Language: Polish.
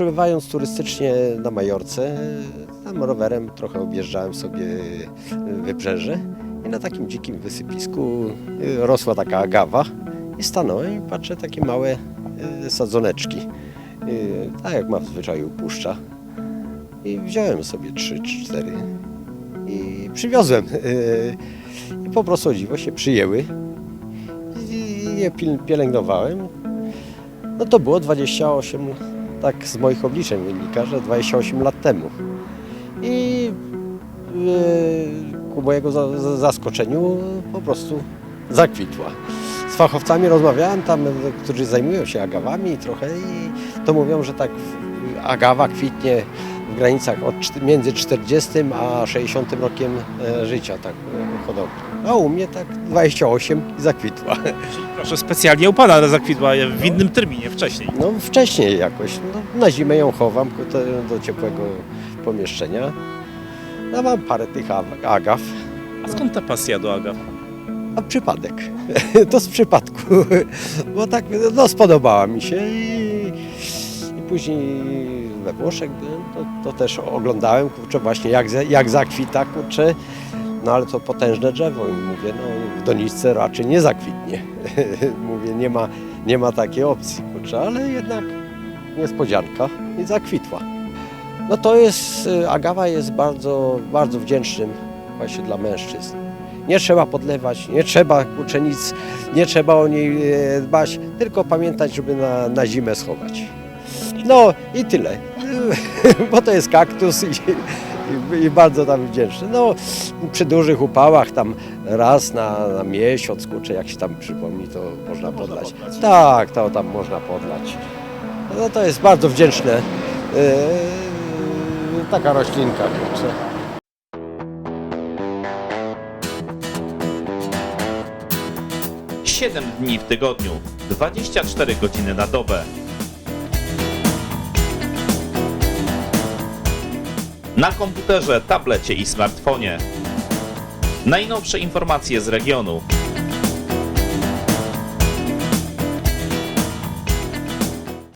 przebywając turystycznie na Majorce, tam rowerem trochę objeżdżałem sobie wybrzeże i na takim dzikim wysypisku y, rosła taka agawa i stanąłem i patrzę takie małe y, sadzoneczki, y, tak jak ma w zwyczaju puszcza. I wziąłem sobie trzy cztery i przywiozłem. I po prostu dziwo się przyjęły i je pielęgnowałem. No to było 28, tak z moich obliczeń wynika, że 28 lat temu. I yy, ku mojego za, za, zaskoczeniu po prostu zakwitła. Z fachowcami rozmawiałem tam, którzy zajmują się agawami trochę i to mówią, że tak agawa kwitnie w granicach od, między 40 a 60 rokiem e, życia tak e, hodowli. A u mnie tak 28 i zakwitła. Czyli proszę, specjalnie u Pana zakwitła w innym terminie, wcześniej. No wcześniej jakoś. No, na zimę ją chowam te- do ciepłego pomieszczenia. No mam parę tych aw- agaw. A skąd ta pasja do agaw? A przypadek. To z przypadku. Bo tak no, spodobała mi się i, i później we Włoszech byłem, to, to też oglądałem, kurczę, właśnie jak, jak zakwita, kurczę. No ale to potężne drzewo i mówię, no w doniczce raczej nie zakwitnie. mówię, nie ma, nie ma takiej opcji, kurczę, ale jednak niespodzianka i zakwitła. No to jest, y, agawa jest bardzo, bardzo wdzięcznym właśnie dla mężczyzn. Nie trzeba podlewać, nie trzeba kurczę nic, nie trzeba o niej e, dbać, tylko pamiętać, żeby na, na zimę schować. No i tyle, bo to jest kaktus i, i, i bardzo tam wdzięczny. No przy dużych upałach tam raz na, na miesiąc, kurczę, jak się tam przypomni, to można podlać. Tak, to tam można podlać. No to jest bardzo wdzięczne. e, taka roślinka, kurczę. Siedem dni w tygodniu, 24 godziny na dobę. Na komputerze, tablecie i smartfonie. Najnowsze informacje z regionu.